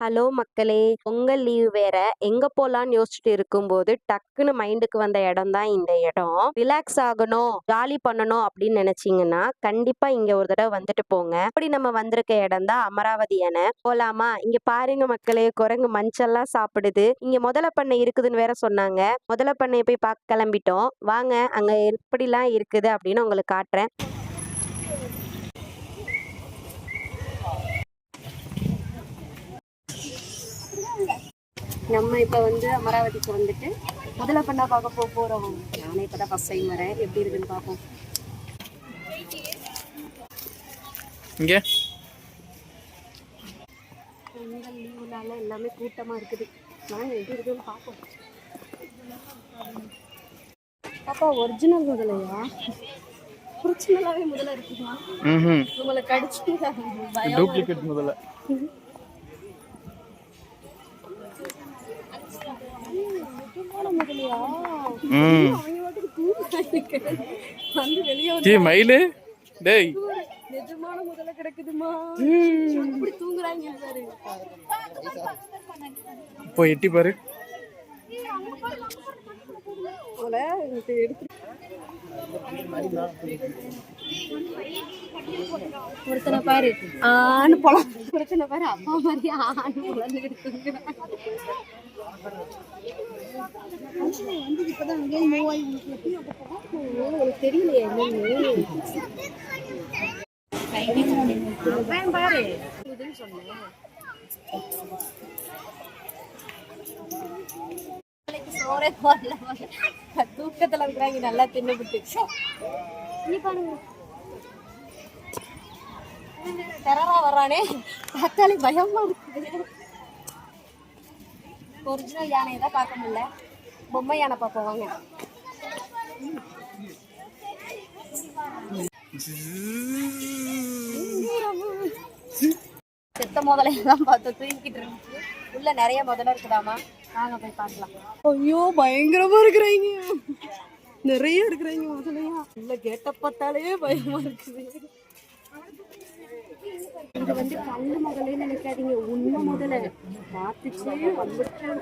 Hello மக்களே Pongal leave வேற. எங்க போலான்னு யோசிச்சுட்டு இருக்கும்போது டக்குன்னு மைண்டுக்கு வந்த இடம் தான் இந்த இடம். ரிலாக்ஸ் ஆகணும் ஜாலி பண்ணணும் அப்படின்னு நினைச்சீங்கன்னா கண்டிப்பா இங்க ஒரு தடவை வந்துட்டு போங்க. அப்படி நம்ம வந்திருக்க இடம் தான் அமராவதி அணை போலாமா? இங்க பாருங்க மக்களே குரங்கு மஞ்சள்லாம் சாப்பிடுது. இங்க முதல பண்ணை இருக்குதுன்னு வேற சொன்னாங்க. முதல பண்ணையை போய் பார்க்க கிளம்பிட்டோம். வாங்க அங்க எப்படிலாம் இருக்குது அப்படின்னு உங்களுக்கு காட்டுறேன். நம்ம இப்போ வந்து அமராவதிக்கு வந்துட்டு முதல்ல பண்ணா பார்க்க போக போகிறோம் நானே இப்போ தான் ஃபஸ்ட் டைம் வரேன். எப்படி இருக்குன்னு பார்ப்போம். இங்க? பொங்கல் லீவுனால எல்லாமே கூட்டமாக இருக்குது. நான் எப்படி இருக்குன்னு பார்ப்போம். பாப்பா ஒரிஜினல் முதலையா? ஒரிஜினலாகவே முதல்ல இருக்குமா? உங்களை கடிச்சு டூப்ளிகேட் முதல்ல முதலையா ம் அவங்க வாட்டுக்கு தூங்க வந்து வெளியே டீ மயிலு. டேய். நிஜமான முதல்ல கிடக்குதுமா தூங்குறாங்க போய் எட்டி பாரு. ஒருத்தனை பாரு. ஆண் போலாம் ஒருத்தனை பாரு அப்பா மாதிரி ஆண் பொழந்துக்கிட்டு தூங்குறான் தெரியலையே பாரு சொன்னேன் சோறே போடல தூக்கத்துல இருக்கிறாங்க நல்லா தின்னுபிட்டு. நீ பாருங்க. டெரரா வர்றானே. பார்த்தாலே பயமா இருக்குது. ஒரிஜினல் யானையை தான் பார்க்க முடியல. பொம்மை யானை பார்ப்போம் வாங்க. செத்த முதலையெல்லாம் பார்த்து தூங்கிட்டு இருந்துச்சு. உள்ள நிறைய முதல்ல இருக்குதாமா வாங்க போய் பார்க்கலாம். ஐயோ பயங்கரமா இருக்கிறாங்க. நிறைய இருக்கிறாங்க முதலையா. உள்ள கேட்ட பார்த்தாலே பயமா இருக்குது. இது வந்து கல்லு முதலே நினைக்காதீங்க. உண்மை முதல்ல. பார்த்துச்சு வந்துச்சு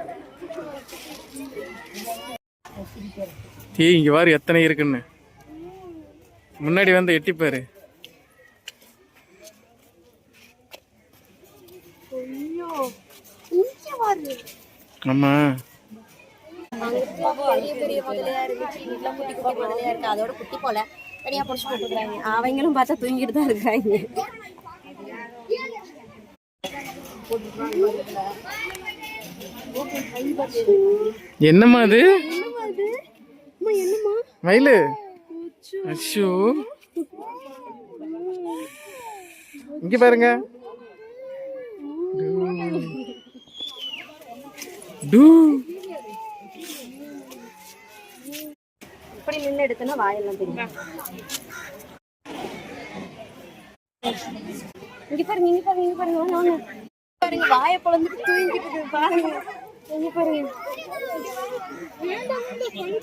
டீ இங்க பாரு எத்தனை இருக்குன்னு. முன்னாடி வந்து எட்டி பாரு. ஐயோ. இங்க பாரு. ஆமா. பெரிய பெரிய முதலையா இருந்துச்சு வீட்டுல குட்டி குட்டி முதலையா இருக்கு அதோட குட்டி போல தனியா புடிச்சு போட்டுக்கிறாங்க. அவங்களும் பார்த்தா தூங்கிட்டு தான் இருக்காங்க. என்னம்மா அது? என்னமா அது மயிலு. அச்சோ. இங்க பாருங்க. டூ. இப்படி நின்று எடுத்தனா வாயெல்லாம் தெரியும். இங்க பாருங்க இங்க பாருங்க இங்க பாருங்க பாருங்க வாயை பொழந்துட்டு தூங்கிட்டு பாருங்க. பாருங்க.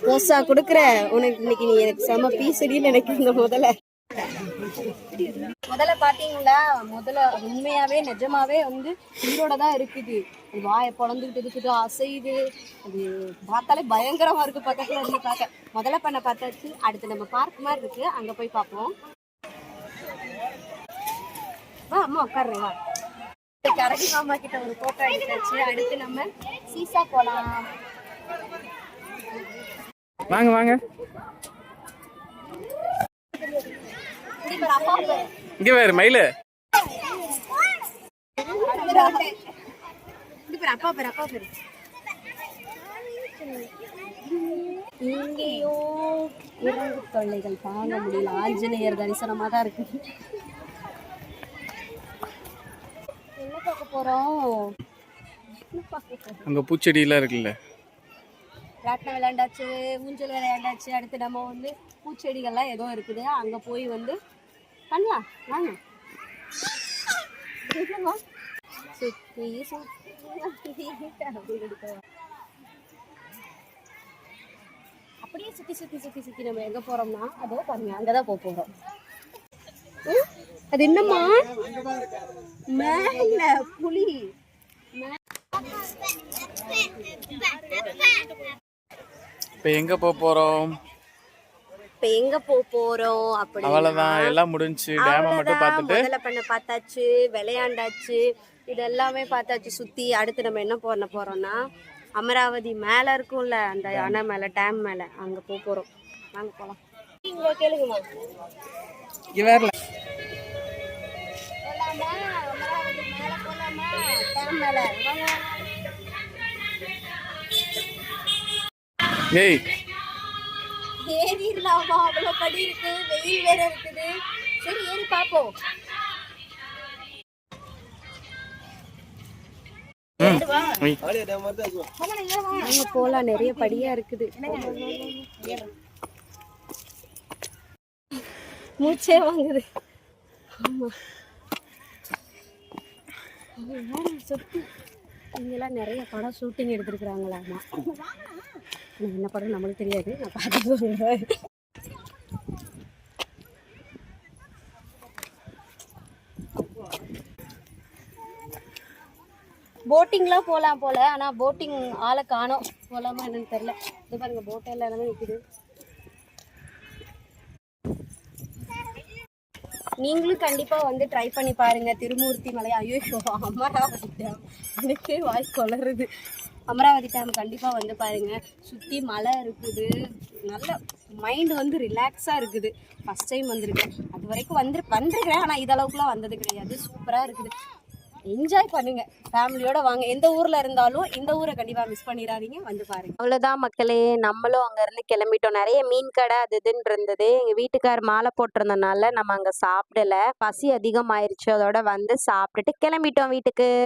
ரோசா கொடுக்குற உனக்கு இன்னைக்கு நீ எனக்கு செம பீசடின்னு நினைக்கிறீங்க முதல்ல. முதல்ல பாத்தீங்களா முதல்ல உண்மையாவே நிஜமாவே வந்து உயிரோட தான் இருக்குது. அது வாயை பொழந்துக்கிட்டு இருக்குது அசையுது. அது பார்த்தாலே பயங்கரமா இருக்கு பக்கத்துல இருந்து பார்க்க. முதல்ல பண்ண பார்த்தாச்சு அடுத்து நம்ம பார்க் மாதிரி இருக்கு அங்க போய் பார்ப்போம். வா அம்மா உட்காருங்க வா. கரடி மாமா கிட்ட ஒரு போட்டோ எடுத்தாச்சு அடுத்து நம்ம சீசா போலாம் வாங்க வாங்க. இங்க வேறு அப்பா மயிலு. அப்பா பேர் அப்பா பேர் இங்கேயோ குரங்கு தொல்லைகள் தாங்க முடியல. ஆஞ்சநேயர் தரிசனமா தான் இருக்கு. போறோம். அங்க பூச்செடியெல்லாம் இருக்குல்ல? ராட்டினம் விளையாண்டாச்சு ஊஞ்சல் விளையாண்டாச்சு. அடுத்து நம்ம வந்து பூச்செடிகள்லாம் ஏதோ இருக்குது. அங்கே போய் வந்து பண்ணலாம். வாங்க. அப்படியே சுத்தி சுத்தி சுத்தி சுத்தி நம்ம எங்க போறோம்னா அதோ பாருங்க அங்கதான் போக போறோம். ம்? அது என்னம்மா? மேல புலி. இப்ப எங்க போக போறோம்? அப்படி பார்த்தாச்சு விளையாண்டாச்சு இதெல்லாமே பார்த்தாச்சு சுத்தி. அடுத்து நம்ம என்ன பண்ண போறோம்னா அமராவதி மேல இருக்கும்ல அந்த அணை மேல டேம் மேல அங்க போக போறோம். வாங்க போலாம். கேளுங்கம்மா ஏய். ஏறிடலாமா? அவ்வளோ படி இருக்கு. வெயில் வேற இருக்குது. சரி ஏறி பார்ப்போம். அங்க போலாம். நிறைய படியா இருக்குது. மூச்சே வாங்குது. ஆமா. சுத்தி இங்கெல்லாம் நிறைய படம் ஷூட்டிங் எடுத்திருக்கிறாங்களாமா? என்ன படம் நம்மளுக்கு தெரியாது நான் பார்த்து சொல்லுவேன் போட்டிங்லாம் போகலாம் போல ஆனால் போட்டிங் ஆளை காணோம். போகலாமா என்னன்னு தெரில இது பாருங்க போட்டெல்லாம் எல்லாமே நிற்கிது நீங்களும் கண்டிப்பாக வந்து ட்ரை பண்ணி பாருங்கள் திருமூர்த்தி மலை ஐயோ அமராவதி டேம் எனக்கே வாய் கொளருது அமராவதி டேம் கண்டிப்பாக வந்து பாருங்கள் சுற்றி மலை இருக்குது. நல்ல மைண்ட் வந்து ரிலாக்ஸாக இருக்குது. ஃபஸ்ட் டைம் வந்திருக்கேன். அது வரைக்கும் வந்து வந்திருக்கிறேன் ஆனால் இதளவுக்குலாம் வந்தது கிடையாது. சூப்பராக இருக்குது. என்ஜாய் பண்ணுங்க. ஃபேமிலியோட வாங்க. எந்த ஊர்ல இருந்தாலும் இந்த ஊரை கண்டிப்பா மிஸ் பண்ணிடாதீங்க. வந்து பாருங்க. அவ்வளவுதான் மக்களே. நம்மளும் அங்க இருந்து கிளம்பிட்டோம். நிறைய மீன் கடை அது இதுன்னு இருந்தது. எங்க வீட்டுக்கார் மாலை போட்டிருந்தனால நம்ம அங்க சாப்பிடல. பசி அதிகமாயிருச்சு. அதோட வந்து சாப்பிட்டுட்டு கிளம்பிட்டோம் வீட்டுக்கு.